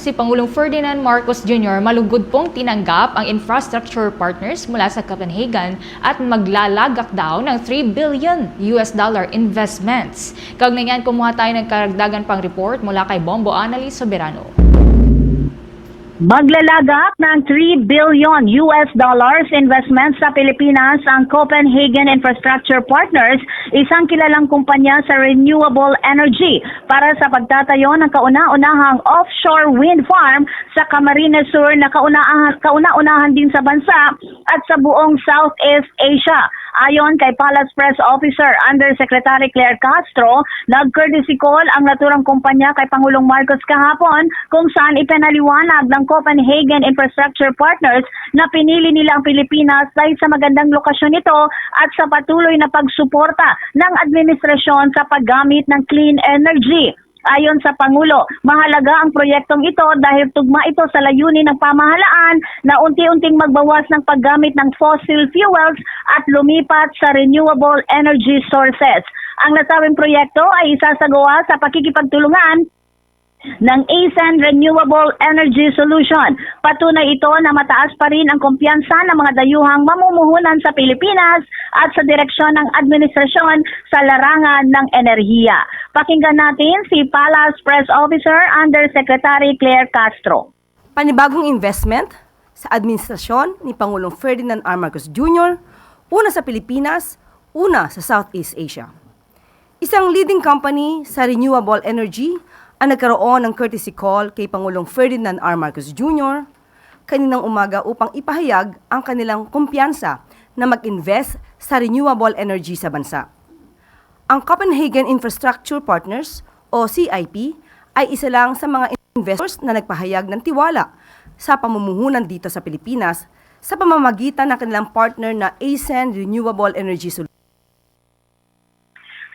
Si Pangulong Ferdinand Marcos Jr. malugod pong tinanggap ang infrastructure partners mula sa Copenhagen at maglalagak daw ng 3 billion US dollar investments. Kaugnay niyan, kumuha tayo ng karagdagan pang report mula kay Bombo Annalise Soberano. Maglalagak ng 3 billion US dollars investment sa Pilipinas ang Copenhagen Infrastructure Partners, isang kilalang kumpanya sa renewable energy para sa pagtatayo ng kauna-unahang offshore wind farm sa Camarines Sur na kauna-unahan, din sa bansa at sa buong Southeast Asia. Ayon kay Palace Press Officer Undersecretary Claire Castro, nag-courtesy call ang naturang kumpanya kay Pangulong Marcos kahapon kung saan ipinaliwanag ng Copenhagen Infrastructure Partners na pinili nila ang Pilipinas dahil sa magandang lokasyon nito at sa patuloy na pagsuporta ng administrasyon sa paggamit ng clean energy. Ayon sa Pangulo, mahalaga ang proyektong ito dahil tugma ito sa layunin ng pamahalaan na unti-unting magbawas ng paggamit ng fossil fuels at lumipat sa renewable energy sources. Ang nasabing proyekto ay isasagawa sa pakikipagtulungan ng ASEAN Renewable Energy Solution. Patunay ito na mataas pa rin ang kumpiyansa ng mga dayuhang mamumuhunan sa Pilipinas at sa direksyon ng administrasyon sa larangan ng enerhiya. Pakinggan natin si Palace Press Officer Undersecretary Claire Castro. panibagong investment sa administrasyon ni Pangulong Ferdinand R. Marcos Jr., una sa Pilipinas, una sa Southeast Asia. Isang leading company sa renewable energy ang nagkaroon ng courtesy call kay Pangulong Ferdinand R. Marcos Jr. kaninang umaga upang ipahayag ang kanilang kumpiyansa na mag-invest sa renewable energy sa bansa. Ang Copenhagen Infrastructure Partners o CIP ay isa lang sa mga investors na nagpahayag ng tiwala sa pamumuhunan dito sa Pilipinas sa pamamagitan ng kanilang partner na ASEAN Renewable Energy Solutions.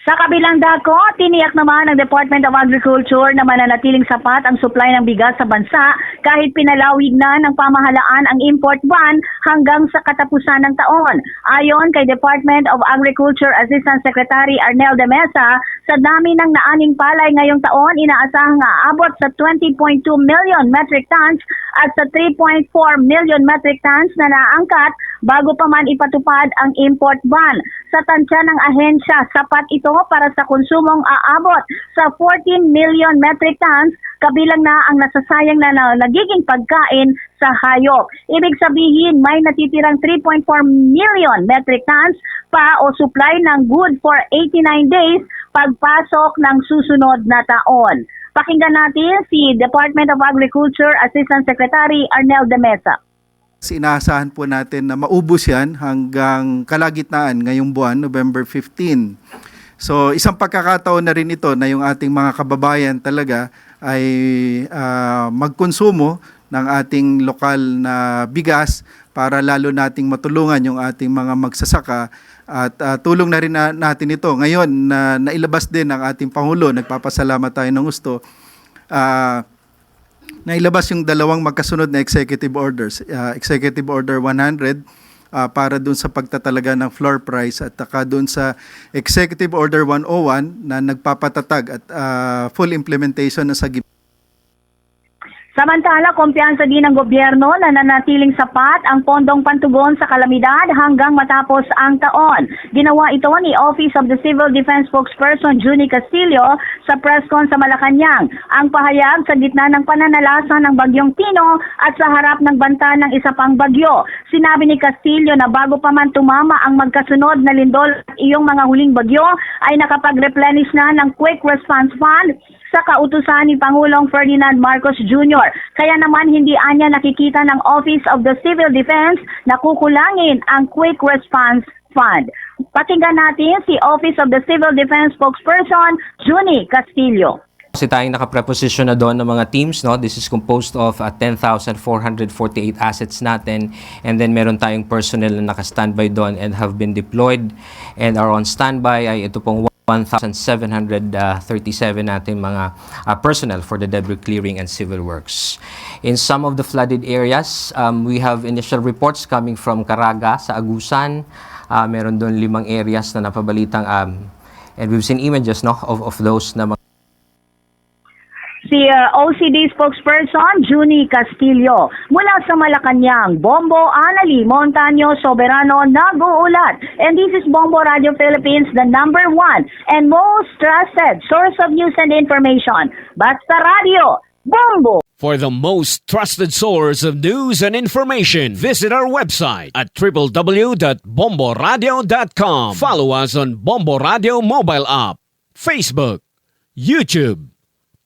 Sa kabilang dako, tiniyak naman ng Department of Agriculture na mananatiling sapat ang supply ng bigas sa bansa kahit pinalawig na ng pamahalaan ang import ban hanggang sa katapusan ng taon. Ayon kay Department of Agriculture Assistant Secretary Arnel de Mesa, sa dami ng naaning palay ngayong taon, inaasahang aabot sa 20.2 million metric tons at sa 3.4 million metric tons na naangkat bago pa man ipatupad ang import ban. Sa tansya ng ahensya, sapat ito para sa konsumong aabot sa 14 million metric tons, kabilang na ang nasasayang na, na nagiging pagkain sa hayop. Ibig sabihin, may natitirang 3.4 million metric tons pa o supply ng good for 89 days pagpasok ng susunod na taon. Pakinggan natin si Department of Agriculture Assistant Secretary Arnel de Mesa. Inaasahan po natin na maubos yan hanggang kalagitnaan ngayong buwan, November 15. So isang pagkakataon na rin ito na yung ating mga kababayan talaga ay ah, magkonsumo ng ating lokal na bigas para lalo nating matulungan yung ating mga magsasaka at ah, tulong na rin na, natin ito. Ngayon na nailabas din ng ating Pangulo, nagpapasalamat tayo ng gusto. Ah, nailabas yung dalawang magkasunod na executive orders. Uh, executive Order 100 uh, para dun sa pagtatalaga ng floor price at saka dun sa Executive Order 101 na nagpapatatag at uh, full implementation na sa Samantala, kumpiyansa din ng gobyerno na nanatiling sapat ang pondong pantugon sa kalamidad hanggang matapos ang taon. Ginawa ito ni Office of the Civil Defense Spokesperson Junie Castillo sa press con sa Malacanang. Ang pahayag sa gitna ng pananalasa ng bagyong Tino at sa harap ng banta ng isa pang bagyo. Sinabi ni Castillo na bago pa man tumama ang magkasunod na lindol at iyong mga huling bagyo ay nakapag-replenish na ng Quick Response Fund sa kautusan ni Pangulong Ferdinand Marcos Jr. Kaya naman hindi anya nakikita ng Office of the Civil Defense na kukulangin ang Quick Response Fund. Pakinggan natin si Office of the Civil Defense Spokesperson, Junie Castillo. Kasi tayong nakapreposition na doon ng mga teams, no? This is composed of uh, 10,448 assets natin and then meron tayong personnel na naka-standby doon and have been deployed and are on standby ay ito pong 1,737 natin mga uh, personnel for the debris clearing and civil works. In some of the flooded areas, um, we have initial reports coming from Caraga sa Agusan. Uh, meron doon limang areas na napabalitang um, and we've seen images no of, of those na mga si uh, OCD spokesperson Juni Castillo. Mula sa Malacanang, Bombo Anali Montaño Soberano nag-uulat. And this is Bombo Radio Philippines, the number one and most trusted source of news and information. Basta Radio, Bombo! For the most trusted source of news and information, visit our website at www.bomboradio.com. Follow us on Bombo Radio mobile app, Facebook, YouTube,